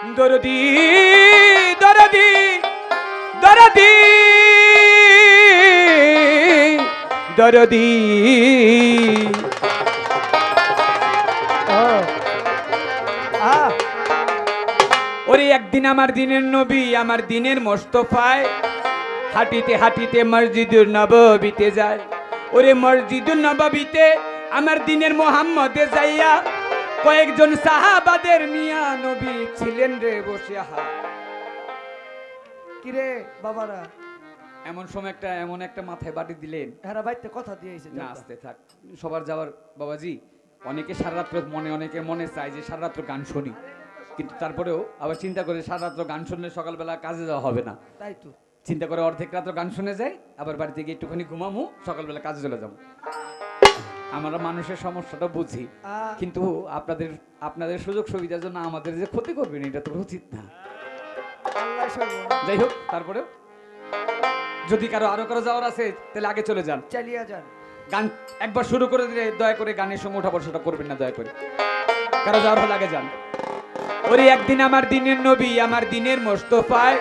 দরদি দরদি দরদি দরদি। ওরে, একদিন আমার দিনের নবী, আমার দিনের মোস্তফায় হাঁটিতে হাঁটিতে মসজিদুর নববীতে যায়। ওরে, মসজিদুর নববীতে আমার দিনের মোহাম্মদে যাইয়া কয়েকজন সাহাবাদের নিয়া নবী ছিলেন রে বসে হা কিরে বাবারা? এমন সময় একটা এমন একটা মাথায় বাটি দিলেন। এরা বাইতে কথা দিয়েছে না আসতে থাক। সবার যাওয়ার বাবাজি অনেকে সারা রাত্র মনে অনেকে মনে চায় যে সারা রাত্র গান শুনি। কিন্তু তারপরেও আবার চিন্তা করে সারা রাত্র গান শুনলে সকালবেলা কাজে যাওয়া হবে না। তাই তো। চিন্তা করে অর্ধেক রাত্র গান শুনে যায় আবার বাড়িতে গিয়ে একটুখানি ঘুমামু সকালবেলা কাজে চলে যাব। আমরা মানুষের সমস্যাটা বুঝি কিন্তু আপনাদের আপনাদের সুযোগ সুবিধার জন্য আমাদের যে ক্ষতি করবেন এটা তো উচিত না। যাই হোক তারপরেও যদি কারও আরও কারও যাওয়ার আছে তাহলে আগে চলে যান। চালিয়ে যান। গান একবার শুরু করে দিলে দয়া করে গানের সময় ওঠা বসাটা করবেন না দয়া করে। কারও যাওয়ার হলে আগে যান। ওরে একদিন আমার দিনের নবী আমার দিনের মোস্তফায়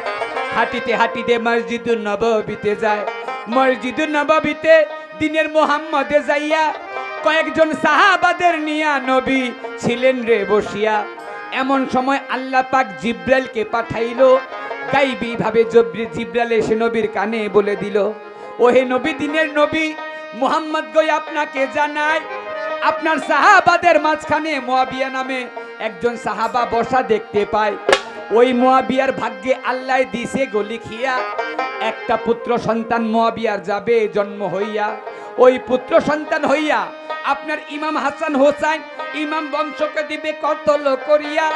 হাঁটিতে হাঁটিতে মসজিদুর নববীতে যায়। মসজিদুর নববীতে দিনের মোহাম্মদে যাইয়া কয়েকজন সাহাবাদের নিয়া নবী ছিলেন রে বসিয়া। এমন সময় আল্লাহ পাক জিব্রাইলকে পাঠাইলো। গাইবি ভাবে জিব্রাইল এসে নবীর কানে বলে দিল, ওহে নবী, দিনের নবী, মোহাম্মদ গই আপনাকে জানায় আপনার সাহাবাদের মাঝখানে মোয়াবিয়া নামে একজন সাহাবা বসা দেখতে পায়। ওই মোয়াবিয়ার ভাগ্যে আল্লাহ দিছে গলি খিয়া একটা পুত্র সন্তান মোয়াবিয়ার যাবে, জন্ম হইয়া। ওই পুত্র সন্তান হইয়া আপনার ইমাম হাসান হোসাইন ইমাম বংশকে দিবে কতল করিয়া।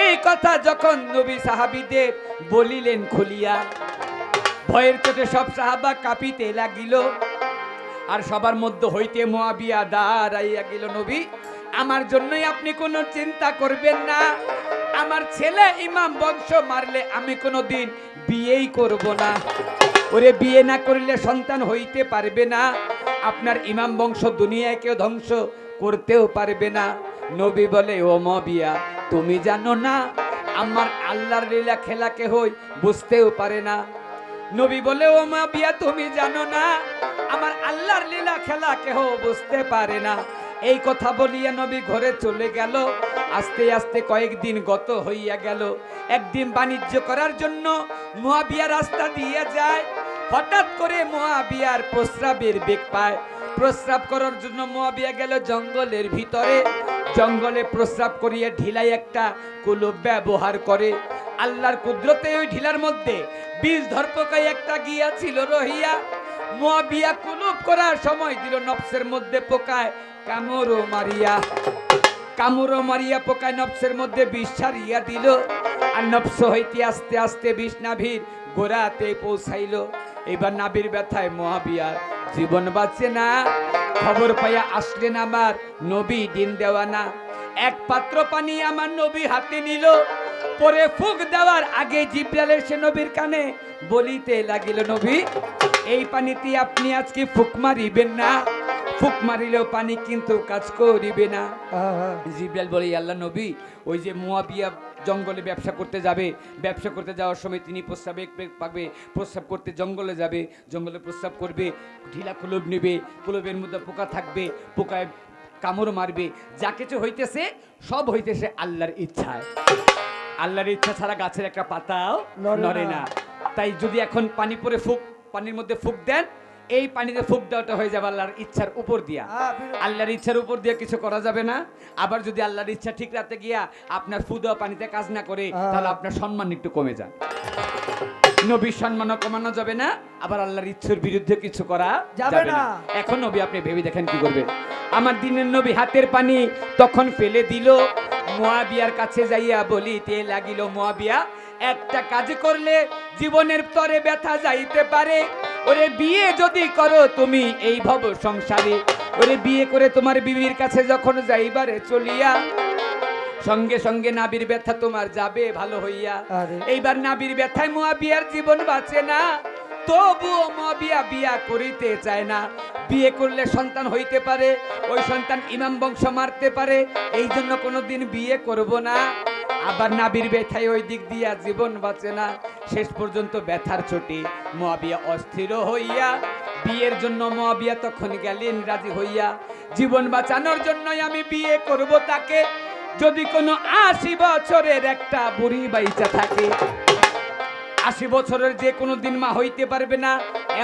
এই কথা যখন নবী সাহাবিদের বলিলেন খুলিয়া, ভয়ের চোটে সব সাহাবা কাঁপিতে লাগিল। আর সবার মধ্যে হইতে মোয়াবিয়া দাঁড়াইয়া গেল, নবী, আমার জন্যই আপনি কোনো চিন্তা করবেন না। আমার ছেলে ইমাম বংশ মারলে আমি কোনো দিন বিয়েই করব না। ওরে বিয়ে না করলে সন্তান হইতে পারবে না। আপনার ইমাম বংশ দুনিয়ায় কেউ ধ্বংস করতেও পারবে না। নবী বলে, ও মবিয়া, তুমি জানো না, আমার আল্লাহর লীলা খেলাকে হই বুঝতেও পারে না। নবী বলে, ও মা বিয়া তুমি জানো না, আমার আল্লাহর লীলা খেলা কেহ বুঝতে পারে না। এই কথা বলিয়া নবী ঘরে চলে গেল। আস্তে আস্তে কয়েকদিন গত হইয়া গেল। একদিন বাণিজ্য করার জন্য মহাবিয়া রাস্তা দিয়ে যায়। হঠাৎ করে মহাবিয়ার প্রস্রাবের বেগ পায়। প্রস্রাব করার জন্য মহাবিয়া গেল জঙ্গলের ভিতরে। জঙ্গলে প্রস্রাব করিয়া ঢিলাই একটা কুলুপ ব্যবহার করে। আল্লাহর কুদরতে ওই ঢিলার মধ্যে বীজ ধর্পকায় একটা গিয়াছিল রহিয়া। মোয়াবিয়া কুলুপ করার সময় দিল নফসের মধ্যে পোকায় কামড়ও মারিয়া। কামড়ও মারিয়া পোকায় নফসের মধ্যে বিষ ছাড়িয়া দিল। আর নফস হইতে আস্তে আস্তে বিষ গোড়াতে পৌঁছাইল। এবার নাবির ব্যথায় মহাবিয়ার জীবন বাঁচে না, খবর পাইয়া আসলেন আমার নবী দিন দেওয়া না। এক পাত্র পানি আমার নবী হাতে নিল, পরে ফুক দেওয়ার আগে জিব্রাইল সে নবীর কানে বলিতে লাগিল, নবী, এই পানিতে আপনি আজকে ফুক মারিবেন না? ফুক মারিলেও পানি কিন্তু কাজ করিবে না। আহা, জিব্রাইল বলে আল্লাহ নবী ওই যে মুয়াবিয়া জঙ্গলে ব্যবসা করতে যাবে ব্যবসা করতে যাওয়ার সময় তিনি প্রস্রাবে পাবে প্রস্রাব করতে জঙ্গলে যাবে জঙ্গলে প্রস্রাব করবে ঢিলা কুলুব নেবে কুলুবের মধ্যে পোকা থাকবে পোকায় কামড় মারবে যা কিছু হইতেছে সব হইতেছে আল্লাহর ইচ্ছায়। আল্লাহর ইচ্ছা ছাড়া গাছের একটা পাতাও নড়ে। না। তাই যদি এখন পানি পরে ফুক পানির মধ্যে ফুক দেন এই পানিতে ফুক দেওয়াটা হয়ে যাবে আল্লাহর ইচ্ছার উপর দিয়া। আল্লাহর ইচ্ছার উপর দিয়ে কিছু করা যাবে না। আবার যদি আল্লাহর ইচ্ছা ঠিক রাখতে গিয়া আপনার ফু দেওয়া পানিতে কাজ না করে তাহলে আপনার সম্মান একটু কমে যায়। নবীর সম্মানও কমানো যাবে না আবার আল্লাহর ইচ্ছার বিরুদ্ধে কিছু করা যাবে না। এখন নবী আপনি ভেবে দেখেন কি করবে? আমার দিনের নবী হাতের পানি তখন ফেলে দিল। মোয়াবিয়ার কাছে যাইয়া বলিতে লাগিল মোয়াবিয়া একটা কাজ করলে জীবনের তরে ব্যথা যাইতে পারে। ওরে বিয়ে যদি করো তুমি এই ভব সংসারে ওরে বিয়ে করে তোমার বিবির কাছে যখন যাইবারে চলিয়া সঙ্গে সঙ্গে নাবির ব্যথা তোমার যাবে ভালো হইয়া। এইবার নাবির ব্যথায় মোয়া বিয়ার জীবন বাঁচে না তবুও মবিয়া বিয়া করিতে চায় না। বিয়ে করলে সন্তান হইতে পারে ওই সন্তান ইমাম বংশ মারতে পারে এই জন্য কোনোদিন বিয়ে করব না। আবার নাবির ব্যথায় ওই দিক দিয়া জীবন বাঁচে না। শেষ পর্যন্ত ব্যথার চোটে মোয়াবিয়া অস্থির হইয়া, বিয়ের জন্য মোয়াবিয়া তখন গেলেন, রাজি হইয়া। জীবন বাঁচানোর জন্যই আমি বিয়ে করব তাকে। যদি কোনো আশি বছরের একটা বুড়ি বাইচা থাকে, আশি বছরের যে কোনো দিন মা হইতে পারবে না।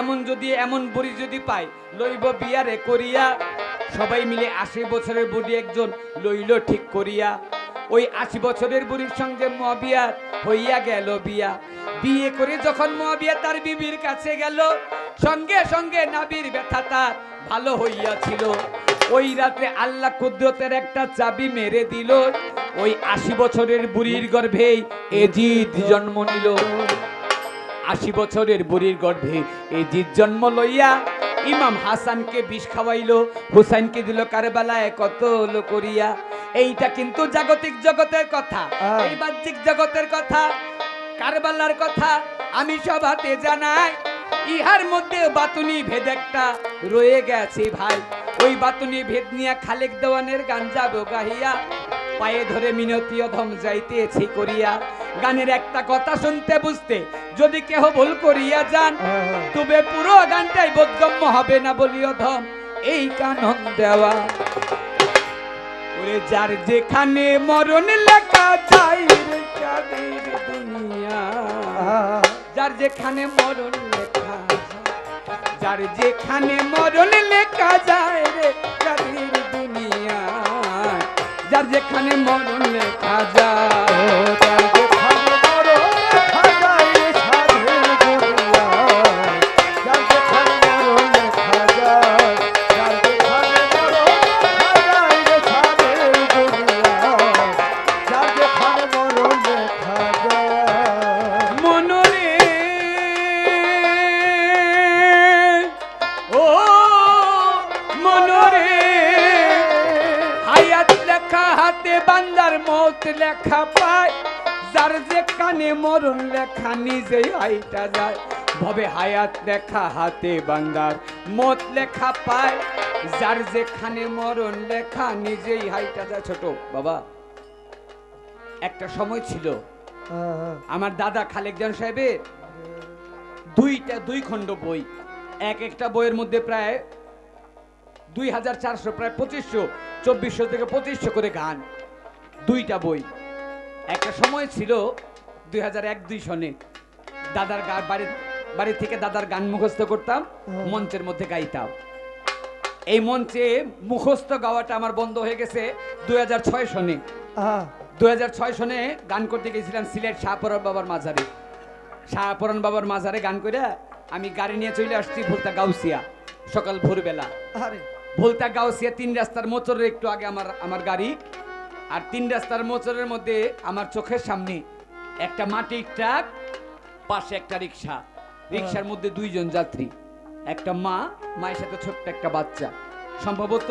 এমন যদি, এমন বুড়ি যদি পাই লইব বিয়ারে করিয়া। সবাই মিলে আশি বছরের বুড়ি একজন লইল ঠিক করিয়া। ওই আশি বছরের বুড়ির সঙ্গে মহাবিয়া হইয়া গেল বিয়া। বিয়ে করে যখন মহাবিয়া তার বিবির কাছে গেল, সঙ্গে সঙ্গে নাবির ব্যথা তার ভালো হইয়াছিল। ওই রাতে আল্লাহ কুদরতের একটা চাবি মেরে দিল। ওই আশি বছরের বুড়ির গর্ভেই এজিদ জন্ম নিল। আশি বছরের বুড়ির গর্ভে এই জিত জন্ম লইয়া ইমাম হাসানকে বিষ খাওয়াইলো হুসাইনকে দিল কারবালায় কত হলো করিয়া। এইটা কিন্তু জাগতিক জগতের কথা এই বাহ্যিক জগতের কথা কারবালার কথা আমি সভাতে জানাই। ইহার মধ্যে বাতুনি ভেদ একটা রয়ে গেছে ভাই। ওই বাতুনি ভেদ নিয়ে খালেক দেওয়ানের গাঞ্জা যাব গাহিয়া পায়ে ধরে মিনতি অধম যাইতেছি করিয়া। গানের একটা কথা শুনতে বুঝতে যদি কেহ ভুল করিয়া যান, তবে পুরো গানটাই বোধগম্য হবে না বলি অধম এই কানন দেওয়া। ওরে যার যেখানে মরণ লেখা চাঁদের দুনিয়া। যার যেখানে মরণ লেখা যার যেখানে মরণ লেখা যায় রে চাঁদের দুনিয়া। যার যেখানে মরণ লেখা লেখা হাতে বান্দার মত লেখা পায়। যার যেখানে মরণ লেখা নিজেই হাইটা যায় ছোট। বাবা একটা সময় ছিল আমার দাদা খালেকজান সাহেবের দুইটা দুই খণ্ড বই এক একটা বইয়ের মধ্যে প্রায় দুই হাজার চারশো প্রায় পঁচিশশো চব্বিশশো থেকে পঁচিশশো করে গান দুইটা বই। একটা সময় ছিল দুই হাজার এক দুই সনে দাদার গা বাড়ি বাড়ি থেকে দাদার গান মুখস্থ করতাম মঞ্চের মধ্যে গাইতাম। এই মঞ্চে মুখস্থ গাওয়াটা আমার বন্ধ হয়ে গেছে দুই হাজার ছয় সনে। দু ছয় সনে গান করতে গেছিলাম সিলেট শাহপরণ বাবার মাজারে। শাহপরণ বাবার মাজারে গান করে আমি গাড়ি নিয়ে চলে আসছি ভুলতা গাউসিয়া সকাল ভোরবেলা। ভুলতা গাউসিয়া তিন রাস্তার মোচরের একটু আগে আমার আমার গাড়ি আর তিন রাস্তার মোচরের মধ্যে আমার চোখের সামনে একটা মাটির ট্রাক পাশে একটা রিক্সা। রিক্সার মধ্যে দুইজন যাত্রী একটা মা মায়ের সাথে ছোট্ট একটা বাচ্চা। সম্ভবত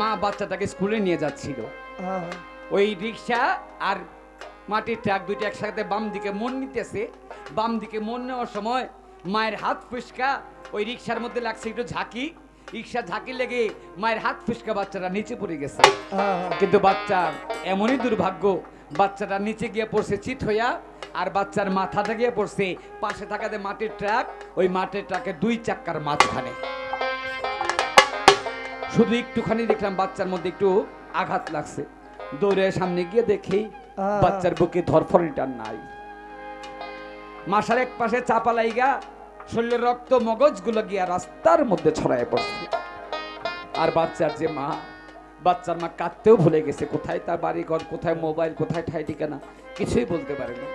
মা বাচ্চাটাকে স্কুলে নিয়ে যাচ্ছিল। ওই রিক্সা আর মাটির ট্রাক দুইটা একসাথে বাম দিকে মন নিতেছে। বাম দিকে মন নেওয়ার সময় মায়ের হাত ফুসকা ওই রিক্সার মধ্যে লাগছে একটু ঝাঁকি। রিক্সা ঝাঁকি লেগে মায়ের হাত ফুসকা বাচ্চাটা নিচে পড়ে গেছে। কিন্তু বাচ্চা এমনই দুর্ভাগ্য বাচ্চাটা নিচে গিয়ে পড়ছে চিত হইয়া আর বাচ্চার মাথাটা গিয়ে পড়ছে পাশে থাকাতে মাটির ট্রাক ওই মাটির ট্রাকের দুই চাক্কার মাঝখানে। শুধু একটুখানি দেখলাম বাচ্চার মধ্যে একটু আঘাত লাগছে। দৌড়ে সামনে গিয়ে দেখি বাচ্চার বুকে ধরফরিটার নাই। মাসার এক পাশে চাপা লাইগা শরীরের রক্ত মগজগুলো গিয়া রাস্তার মধ্যে ছড়ায় পড়ছে। আর বাচ্চার যে মা বাচ্চার মা কাঁদতেও ভুলে গেছে কোথায় তার বাড়ি ঘর কোথায় মোবাইল কোথায় ঠাই ঠিকানা কিছুই বলতে পারেনি।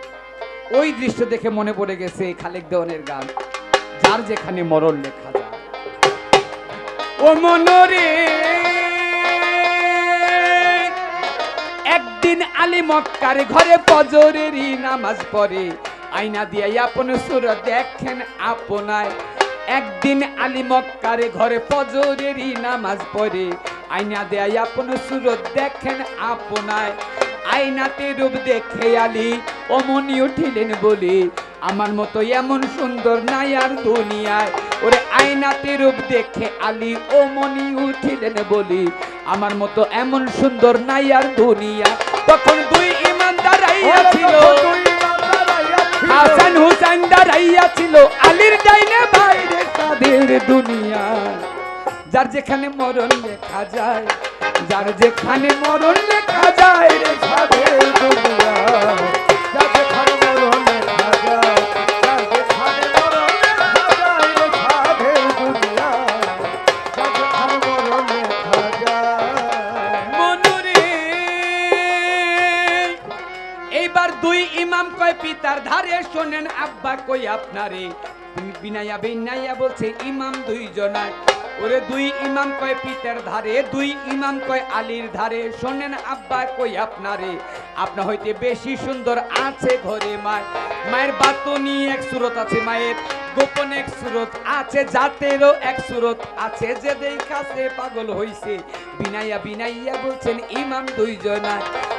ওই দৃশ্য দেখে মনে পড়ে গেছে খালেক দেওয়ানের গান, যার যেখানে মরণ লেখা যায়। ও মনরে, একদিন আলী মক্কার ঘরে ফজরেরই নামাজ পড়ে। আয়না দিয়ে আপন সুর দেখেন আপনায়। একদিন আলী মক্কার ঘরে ফজরেরই নামাজ পড়ে। আয়না দিয়ে আপন সুর দেখেন আপনায়। আয়নাতে রূপ দেখে আলী অমনি উঠিলেন বলে। আমার মতো এমন সুন্দর নাই আর দুনিয়ায়। ওরে আয়নাতে রূপ দেখে আলী অমনি উঠিলেন বলি। আমার মতো এমন সুন্দর নাই আর দুনিয়া তখন দুই ইমানদার ছিল। হাসান হুসাইন দাঁড়াইয়া ছিল। আলীর ডাইনে বাইরে তাদের দুনিয়া। যার যেখানে মরণ লেখা যায় যার যেখানে মরণ লেখা যায় রে সাদের দুনিয়া। এইবার দুই ইমাম কয়, পিতার ধারে শোনেন আব্বা কই আপনারে? বিনাইয়া বিনাইয়া বলছে, ইমাম দুই জনায় ওরে দুই ইমাম কয়, পিতার ধারে। দুই ইমাম কয়, আলীর ধারে শোনেন আব্বা কই আপনারে? আপনা হইতে বেশি সুন্দর আছে ঘরে মায়। মায়ের বাতনি এক সুরত আছে মায়ের। গোপন এক সুরত আছে, জাতেরও এক সুরত আছে, যে দেখাছে পাগল হইছে। বিনাইয়া বিনাইয়া বলছেন, ইমাম দুইজনা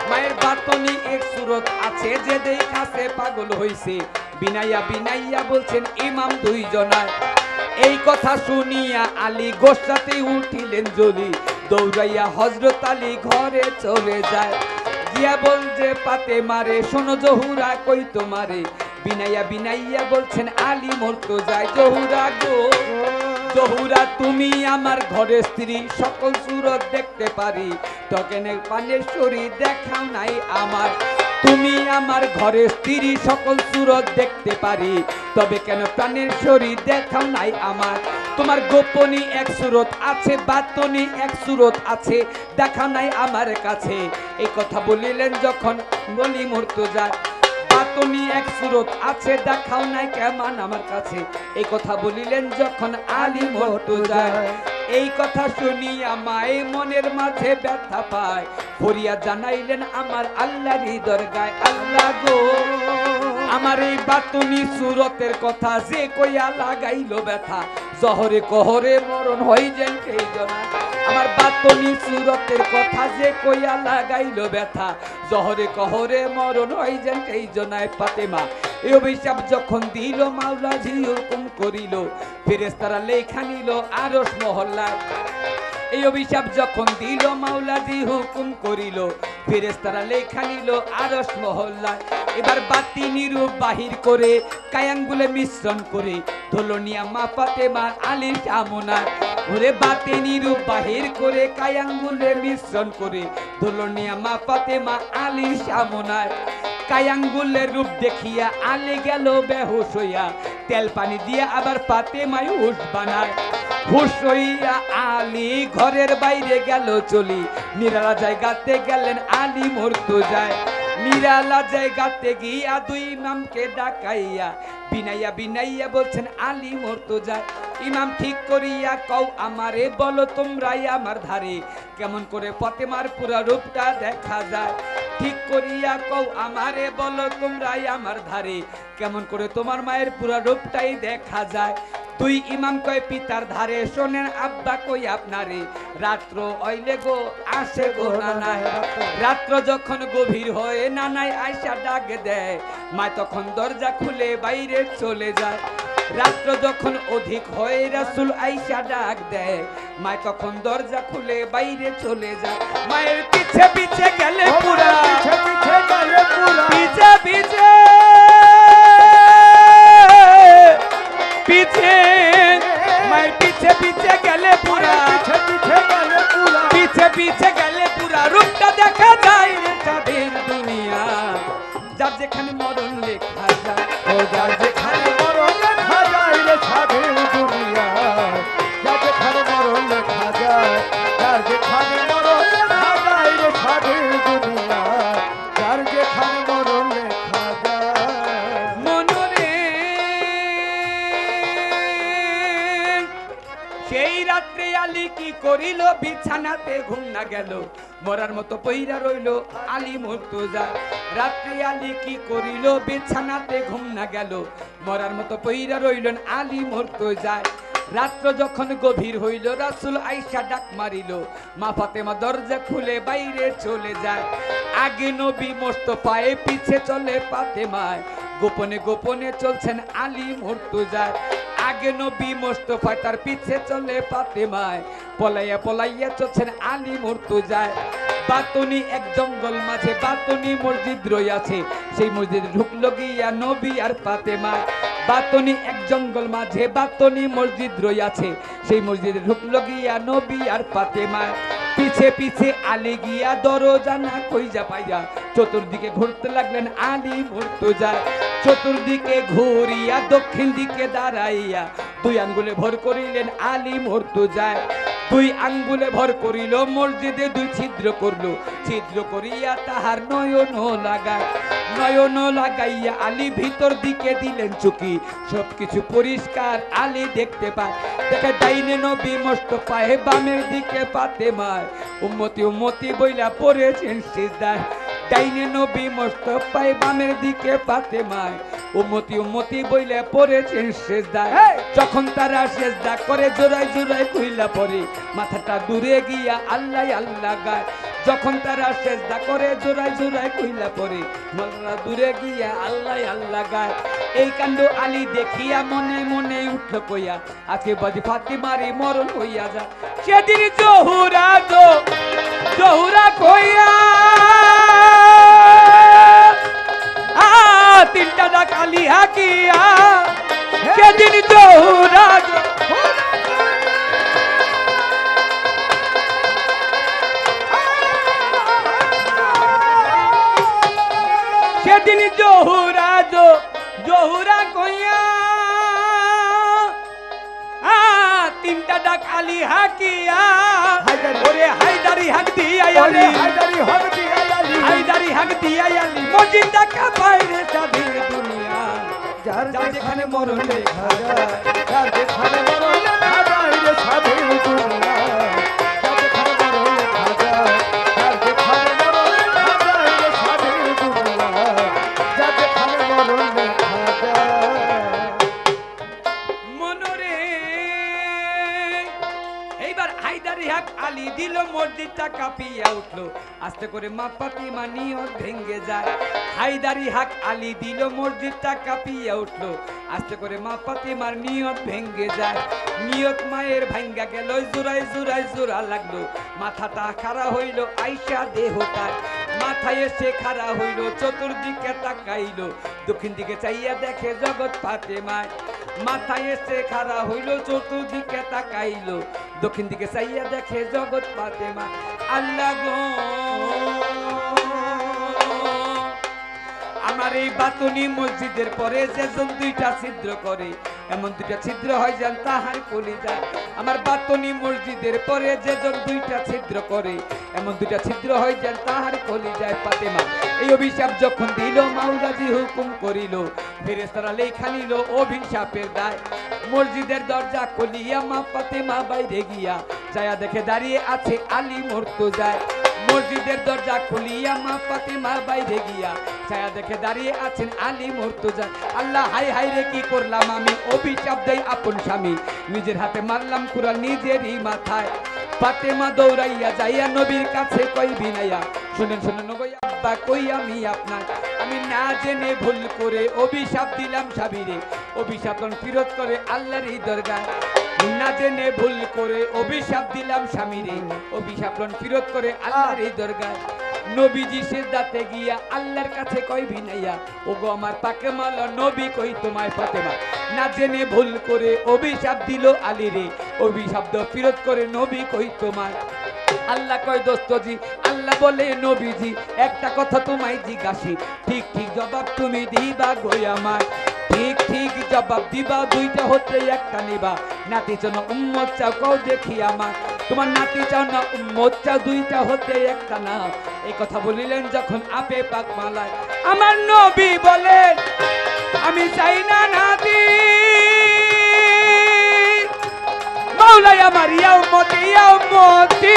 মায়ের বাতনি এক সুরত আছে, যে দেখাছে পাগল হইছে। বিনাইয়া বিনাইয়া বলছেন, ইমাম দুইজনা এই কথা শুনিয়া আলী গোসাতে উঠিলেন জলি, দৌড়াইয়া হজরত আলী ঘরে চলে যায়। গিয়া বল যে পাতে মারে শোনো জহুরা কই তোমারে? বিনাইয়া বিনাইয়া বলছেন, আলী মরতো যায় জহুরা গো। জহুরা, তুমি আমার ঘরের স্ত্রী। সকল সুরত দেখতে পারি। তকেনে পানের শরীর দেখাও নাই আমার। তুমি আমার ঘরের স্ত্রী, সকল সুরত দেখতে পারি। তবে কেন প্রাণের শরীর দেখাও নাই আমার? তোমার গোপনী এক সুরত আছে, বাতনি এক সুরত আছে দেখা নাই আমার কাছে। এই কথা বলিলেন যখন বলি মরতো যায় বাতনি এক সুরত আছে, দেখাও নাই কেমন আমার কাছে। এই কথা বলিলেন যখন আলী যায়। এই কথা শুনিয়া মায়ে মনের মাঝে ব্যথা পায়। ফরিয়া জানাইলেন, আমার আল্লাহরই দরগায় আল্লাহ গো। আমার এই বাতুনি সুরতের কথা যে কইয়া লাগাইলো ব্যথা। জহরে কহরে মরণ হই যেন সেই জনা। আমার বাতনি সুরতের কথা যে কইয়া লাগাইল ব্যথা। জহরে কহরে মরণ হই যেন সেই জনায় পাতেমা এই অভিশাপ যখন দিল, মাওলা জি হুকুম করিল। ফেরেস্তারা লেখা নিল আরস মহল্লায় এই অভিশাপ যখন দিল মাওলাজি হুকুম করিল। ফেরেস্তারা লেখা নিল আরস মহল্লায়। এবার বাতি নিরূপ বাহির করে কায়াঙ্গুলে মিশ্রণ করে, ধলনিয়া মা ফাতেমা আলী সামনার ওরে বাতি নিরূপ বাহির করে কায়াঙ্গুলে মিশ্রণ করে, ধলনিয়া মা ফাতেমা আলী সামনার কায়াঙ্গুলের রূপ দেখিয়া আলে গেল বেহুশ হইয়া। তেল পানি দিয়ে আবার পাতে হুশ বানায়। হুশ হইয়া আলী ঘরের বাইরে গেল চলি। নিরালা জায়গাতে গেলেন আলী মরতো যায় নিরালা জায়গাতে গিয়া দুই ইমামকে ডাকাইয়া বিনাইয়া বিনাইয়া বলছেন, আলী মরতো যায় ইমাম ঠিক করিয়া কও আমারে, বলো তোমরাই আমার ধারে। কেমন করে ফতেমার পুরা রূপটা দেখা যায়। ঠিক করিয়া কও, আমারে বলো তোমরাই আমার ধারে। কেমন করে তোমার মায়ের পুরা রূপটাই দেখা যায়। তুই ইমাম কয়, পিতার ধারে, শোনেন আব্বা কই আপনারে। রাত্র অইলে গো, আসে গো নানায় রাত্র যখন গভীর হয়ে, নানাই আয়সা ডাক দেয়। মা তখন দরজা খুলে বাইরে চলে যায়। রাত্র যখন অধিক হয়ে রাসুল আইসা ডাক দেয়। মা তখন দরজা খুলে বাইরে চলে যায়। মায়ের পিছে পিছে গেলে পুরা। পিছে পিছে গেলে পুরা। পিছে পিছে। পিছে। মায়ের পিছে পিছে গেলে পুরা। পিছে পিছে গেলে পুরা। পিছে পিছে গেলে পুরা। রূপটা দেখা যায় রে তাদের দুনিয়া। যার যেখানে মরণ লেখা যায় ও যার করিল বিছানাতে ঘুম না গেল। মরার মতো পইরা রইল আলী মরতো যায় রাত্রে আলী কি করিল, বিছানাতে ঘুম না গেল। মরার মতো পইরা রইলেন আলী মরতো যায় রাত্র যখন গভীর হইল, রাসুল আইসা ডাক মারিল, মা ফাতেমা দরজা খুলে বাইরে চলে যায়। আগে নবী মস্ত পায়ে পিছে চলে ফাতেমায়। গোপনে গোপনে চলছেন আলী মরতো যায় আগে নবী মোস্তফা তার পিছে চলে ফাতেমায়। পলাইয়া পলাইয়া চলছেন আলী মরতো যায় বাতনি এক জঙ্গল মাঝে, বাতনি মসজিদ রইয়াছে। সেই মসজিদে ঢুকলো গিয়া নবী আর ফাতেমা বাতনি এক জঙ্গল মাঝে, বাতনি মসজিদ রইয়াছে। সেই মসজিদে ঢুকলো গিয়া নবী আর ফাতেমা পিছে পিছে আলী গিয়া দরজানা কইজা পাইয়া চতুর্দিকে ঘুরতে লাগলেন আলী মরতো যায় চতুর্দিকে ঘুরিয়া দক্ষিণ দিকে দাঁড়াইয়া দুই আঙ্গুলে ভর করিলেন আলী মরতো যায় দুই আঙ্গুলে ভর করিল মসজিদে দুই ছিদ্র করল। ছিদ্র করিয়া তাহার নয়ন লাগায় নয়ন লাগাইয়া আলী ভিতর দিকে দিলেন চুকি সবকিছু পরিষ্কার আলী দেখতে পায়। দেখে ডাইনে নবী মস্ত পায়ে বামের দিকে পাতে মায় উম্মতি উম্মতি বইলা পড়েছেন সিজদায়। ডাইনে নবী মস্ত পায়ে বামের দিকে পাতে মায় উম্মতি উম্মতি বইলে পড়েছেন সেজদায়। যখন তারা সেজদা করে জোড়ায় জোড়ায় কইলা পরে মাথাটা দূরে গিয়া আল্লাহ আল্লাহ গায়। যখন তারা সেজদা করে, জোড়ায় জোড়ায় কইলা পরে মাথাটা দূরে গিয়া আল্লাহ আল্লাহ গায় এই কাণ্ড আলী দেখিয়া মনে মনে উঠল কইয়া আজকে বাজি ফাতিমারি মরণ হইয়া যা। সেদিন জহুরা তো, জহুরা কইয়া তিনটা ডাক আলী হাকিয়া, সেদিন জহুরা সেদিন জহুরা জো জহুরা কইয়া আ, তিনটা ডাক আলী হাকিয়া। ওরে হায়দারি হাক দিয়া আলী। হায়দারি হক দিয়া আলী। হায়দারি হাক দিয়া আলী। মজিদ ডাকা বাইরে স্বাধীন দুনিয়া। যার যেখানে মরণ লেখা যায় যার যেখানে মরণ লেখা যায় রে দুনিয়া। মসজিদটা কাঁপিয়া উঠল। আস্তে করে মা পাতিমা নিয়ত ভেঙ্গে যায়। হায়দারি হাক আলী দিল, মসজিদটা কাঁপিয়া উঠল। আস্তে করে মা পাতিমার নিয়ত ভেঙ্গে যায়। নিয়ত মায়ের ভাঙ্গা গেল, জোড়ায় জোড়ায় জোড়া লাগল। মাথাটা খাড়া হইল, আইসা দেহটার মাথায় এসে খাড়া হইল, চতুর্দিকে তাকাইলো। দক্ষিণ দিকে চাইয়া দেখে জগৎ ফাতেমায়। মাথায় এসে খাড়া হইল, চতুর্দিকে তাকাইলো। দক্ষিণ দিকে চাইয়া দেখে জগৎ ফাতেমা। আল্লাহ গো। আমার এই বাতুনি মসজিদের পরে যেজন দুইটা ছিদ্র করে, এমন দুইটা ছিদ্র হয় যান তাহার কলি যায় আমার বাতুনি মসজিদের পরে যেজন দুইটা ছিদ্র করে, এমন দুইটা ছিদ্র হয় যান তাহার কলি যায় পাতেমা এই অভিশাপ যখন দিল মাউলাজি হুকুম করিল ফেরেস্তারা লেখা নিল, অভিশাপের দায়। মসজিদের দরজা কলিয়া মা পাতেমা বাইরে গিয়া যায়া দেখে দাঁড়িয়ে আছে আলী মরতো যায় মসজিদের দরজা খুলিয়া মা ফাতিমা বাইরে গিয়া ছায়া দেখে দাঁড়িয়ে আছেন আলী মর্তুজা আল্লাহ হাই হাই রে, কি করলাম আমি? অভিশাপ দেই আপন স্বামী। নিজের হাতে মারলাম কুড়াল নিজেরই মাথায়। ফাতেমা দৌড়াইয়া যাইয়া নবীর কাছে কই বিনাইয়া শুনেন শুনেন নবী আব্বা কই আমি আপনার? আমি না জেনে ভুল করে অভিশাপ দিলাম সাবিরে। অভিশাপ ফিরত করে আল্লাহর এই দরগা না জেনে ভুল করে অভিশাপ দিলাম স্বামীরে। অভিশাপ ফিরত করে আল্লাহর এই দরগা নবীজি সিদ্ধাতে গিয়া আল্লাহর কাছে কই ও গো আমার পাকে মাল নবী কই তোমায় ফাতেমা? না জেনে ভুল করে অভিশাপ দিল আলী রে অভিশাপ ফিরত করে নবী কই তোমায়? আল্লাহ কয়, দোস্তজি, আল্লাহ বলে নবীজি, একটা কথা তোমায় জিজ্ঞাসি। ঠিক ঠিক জবাব তুমি দিবা গই আমার। ঠিক ঠিক জবাব দিবা, দুইটা হতে একটা নিবা। নাতি চাও উম্মত চাও, কও দেখি আমার। তোমার নাতি চাও না, উম্মত চাও, দুইটা হতে একটা না। এই কথা বলিলেন যখন আপে পাক মালায়। আমার নবী বলেন, আমি চাই না নাতি। মাওলাই আমার ইয়া উম্মতি ইয়া উম্মতি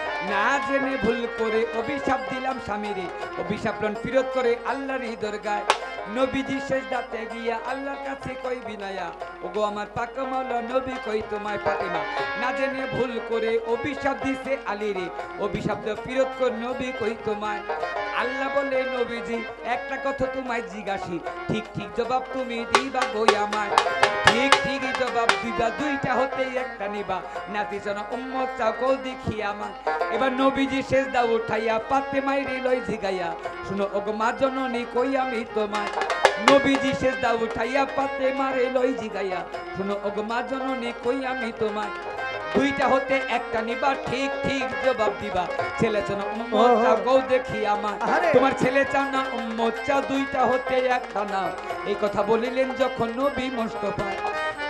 না জেনে ভুল করে অভিশাপ দিলাম স্বামীরে। অভিশাপ লন ফিরত করে আল্লাহর দরগায়। নবীজি শেষ দাতে গিয়া আল্লাহর কাছে কই বিনাইয়া ওগো আমার পাকা মাওলা, নবী কই তোমায় ফাতেমা? না জেনে ভুল করে অভিশাপ দিছে আলীরে। অভিশাপ ফিরত কর নবী কই তোমায়? আল্লাহ বলে, নবীজি, একটা কথা তোমায় জিজ্ঞাসি। ঠিক ঠিক জবাব তুমি দিবা গই আমায়। ঠিক ঠিক জবাব দিবা দুইটা হতে একটা নিবা। নাতি যেন উম্মত চাকল দেখি আমার এবার নবীজি শেষ দাও উঠাইয়া পাতে মাইরি লই জিগাইয়া, শুনো, ওগ মা জননী কই আমি তোমার নবীজি শেষ দাও উঠাইয়া পাতে মারে লই জিগাইয়া, শুনো, ওগ মা জননী কই আমি তোমায়? দুইটা হতে একটা নিবা ঠিক ঠিক জবাব দিবা। ছেলে উম্মত চাও কল দেখি আমার। তোমার ছেলে চাও না উম্মত চাও দুইটা হতে একটা না এই কথা বলিলেন যখন নবী মোস্তফা।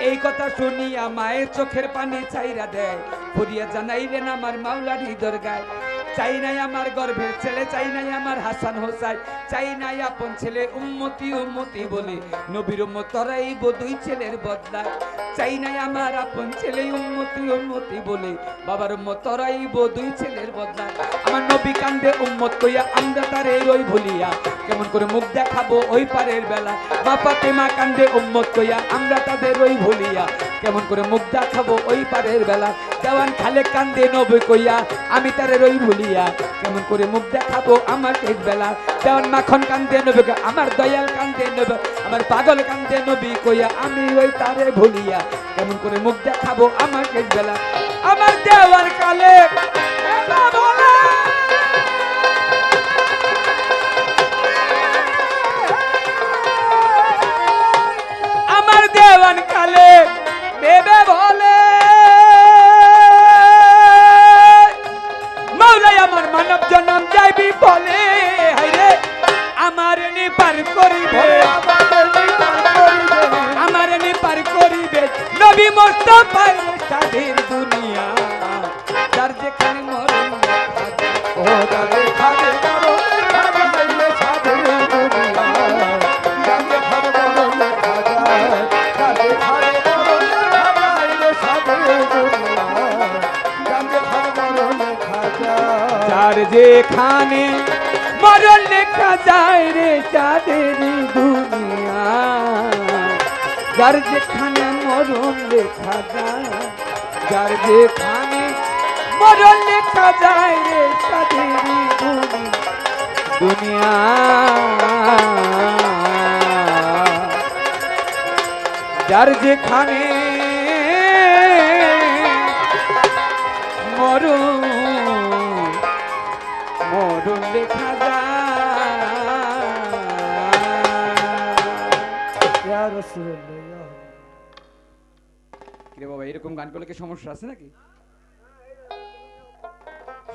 এই কথা শুনিয়া মায়ের চোখের পানি চাইরা দেয়। ফুরিয়া জানাইলেন আমার মাওলারি দরগায় চাই নাই আমার গর্ভের ছেলে, চাই নাই আমার হাসান হোসাই চাই নাই আপন ছেলে, উম্মতি উম্মতি বলে নবীর উম্মত তরাইব দুই ছেলের বদলা। চাই নাই আমার আপন ছেলে, উম্মতি উম্মতি বলে বাবার উম্মত তরাইব দুই ছেলের বদলা। আমার নবী কান্দে উম্মত কইয়া, আমরা তারে ওই ভুলিয়া, কেমন করে মুখ দেখাবো ওই পারের বেলা। বাপা তেমা কান্দে উম্মত কইয়া, আমরা তাদের ওই ভুলিয়া, কেমন করে মুখ দেখাবো ওই পারের বেলা। দেওয়ান খালে কান্দে নবী কইয়া, আমি তারে ওই ভুলিয়া কেমন করে মুখ দেখাবো আমার শেষ বেলা? দেওয়ান মাখন কান্দে নবী আমার দয়াল কান্দে নবী, আমার পাগল কান্দে নবী কইয়া, আমি ওই তারে ভুলিয়া, কেমন করে মুখ দেখাবো আমার শেষ বেলা? আমার দেওয়ান কালে আমার দেওয়ান কালে বলে হাইরে আমার নি পার করিবে। আমার নি পার করিবে। নবী মোস্তফার যেখানে মরণ লেখা যায় রে চাঁদের দুনিয়া। যার যেখানে মরণ লেখা যায়, যার যেখানে মরণ লেখা যায় রে চাঁদের দুনিয়া। যার যেখানে মরণ এরকম গান করলে কি সমস্যা আছে নাকি?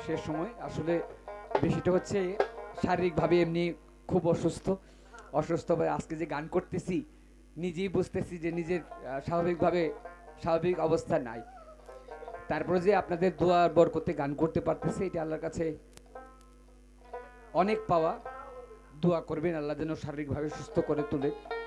শেষ সময় আসলে বেশিটা হচ্ছে শারীরিকভাবে এমনি খুব অসুস্থ। অসুস্থ হয়ে আজকে যে গান করতেছি, নিজেই বুঝতেছি যে নিজের স্বাভাবিকভাবে স্বাভাবিক অবস্থা নাই। তারপরে যে আপনাদের দোয়া বরকতে গান করতে পারতেছে, এটা আল্লাহর কাছে অনেক পাওয়া। দোয়া করবেন, আল্লাহ যেন শারীরিকভাবে সুস্থ করে তোলে।